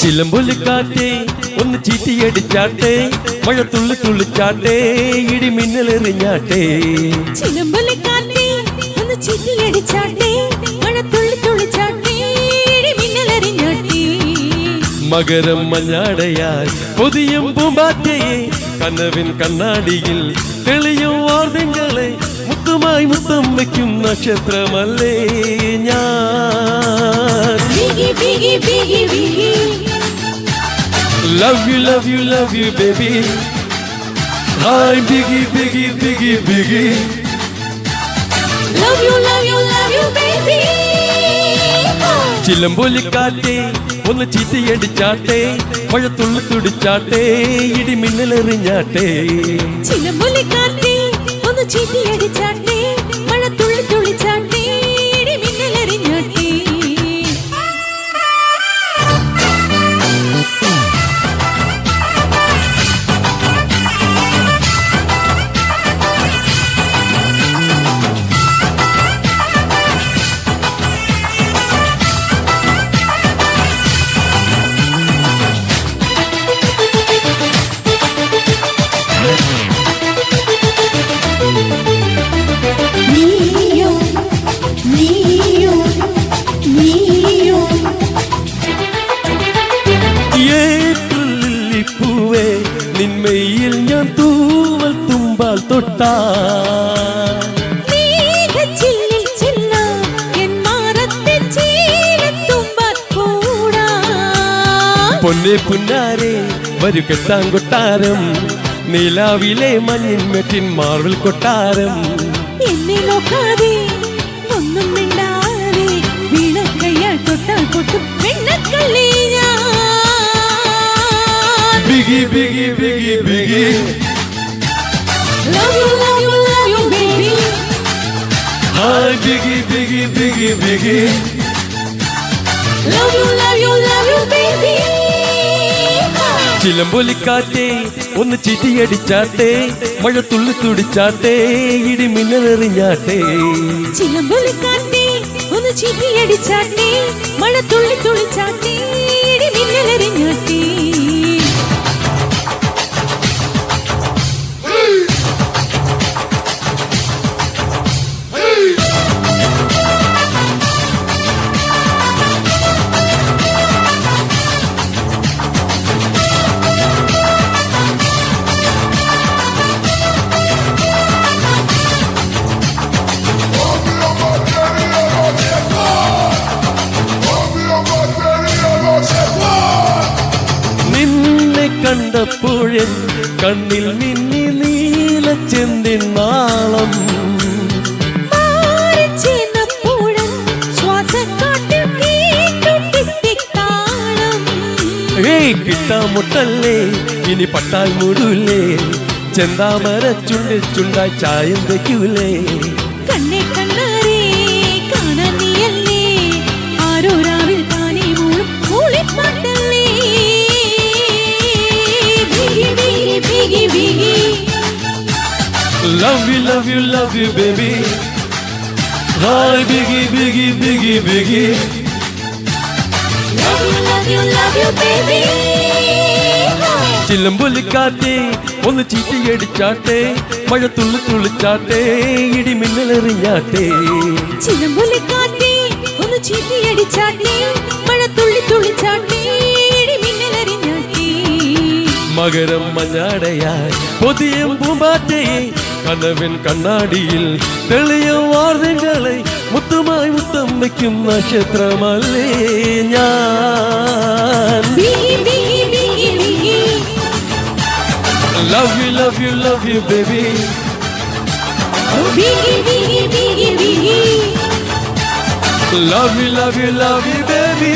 ചിലമ്പൊലിക്കാറ്റേ ഒന്ന് ചീറ്റിയടിച്ചാട്ടെ മഴ തുള്ളി തുള്ളിച്ചാട്ടേ ഇടി മിന്നലെറിഞ്ഞാട്ടെ ചിലമ്പൊലിക്കാറ്റേ, ഒന്ന് ചിറ്റിയടിച്ചാട്ടെ, മഴത്തുള്ളി തുള്ളിച്ചാട്ടെ, ഇടിമിന്നലെറിഞ്ഞാട്ടെ. മകരം മഞ്ഞാടയാൽ പൊതിയും പൂമ്പാറ്റയെ കനവിൻ കണ്ണാടിയിൽ തെളിയും വാർദ്യങ്ങളെ മുത്തുമായി മുത്തം വയ്ക്കും നക്ഷത്രമല്ലേ ഞാൻ. Love you love you love you baby hi biggie biggie biggie biggie love you love you love you baby. ചിലമ്പൊലിക്കാറ്റെ ഒന്ന് ചീത്തയടിച്ചാട്ടെ മഴ തുള്ളി തുടിച്ചാട്ടെ ഇടി മിന്നലെറിഞ്ഞാട്ടെ ചിലമ്പൊലിക്കാറ്റേ, ഒന്ന് ചിറ്റിയടിച്ചാട്ടെ, നിന്മയിൽ ഞാൻ തൂവൽ തുമ്പാൽ തൊട്ടാ. പൊന്നെ പുന്നാരെ വരു കെട്ടാൻ കൊട്ടാരം നിലാവിലെ മഞ്ഞിൻ മെറ്റിൻ മാർവിൽ കൊട്ടാരം. എന്നെ നോക്കാതെ ഒന്നും മിണ്ടാതെ വീണക്കയ്യാൽ തൊട്ടാൽ പൊട്ടും വെണ്ണക്കള്ളി biggie, biggie, ബിഗി ബിഗി Love you, love you, love you, baby. Hi, biggie, biggie, biggie, biggie. Love you, love you, love you, baby. ചിലമ്പൊലിക്കാറ്റേ ഒന്ന് ചീറ്റിയടിച്ചാട്ടെ മഴ തുള്ളി തുടിച്ചാട്ടെ ഇടി മിന്നലെറിഞ്ഞാട്ടെ ചിലമ്പൊലിക്കാറ്റേ ഒന്ന് ചിരിയടിച്ചാട്ടെ, മഴ തുള്ളി തുള്ളിച്ചാട്ടെ, കണ്ടപ്പോഴൻ കണ്ണിൽ മിന്നി ചെന്തി നാളം. കിട്ടാമുട്ടല്ലേ ഇനി പട്ടാൽ മൂടൂലേ. ചെന്താമര ചുണ്ടിൽ ചുണ്ടായി ചായം വയ്ക്കൂലേ കണ്ണേ കണ്ണാരേ, you love you love you biggie, biggie, biggie. Biggie Love you, love you, love you, baby. ചിലമ്പൊലിക്കാറ്റെ ഒന്ന് ചീറ്റിയടിച്ചാട്ടെ മഴ തുള്ളി തുള്ളിച്ചാട്ടെ ഇടി മിന്നലെറിഞ്ഞാട്ടെ ചിലമ്പൊലിക്കാറ്റേ, ഒന്ന് ചീറ്റിയടിച്ചാട്ടെ, മഴ തുള്ളി തുള്ളിച്ചാട്ടെ, ഇടിമിന്നലെറിഞ്ഞാട്ടെ. മകരം മഞ്ഞാടയായി പൊതിയും പൂമ്പാറ്റയെ കനവിൻ കണ്ണാടിയിൽ തെളിയും വാർത്തകളെ മുത്തുമായി മുത്തം വയ്ക്കും നക്ഷത്രമല്ലേ ഞാൻ. Love you love you love you baby Love you, love you, you love you baby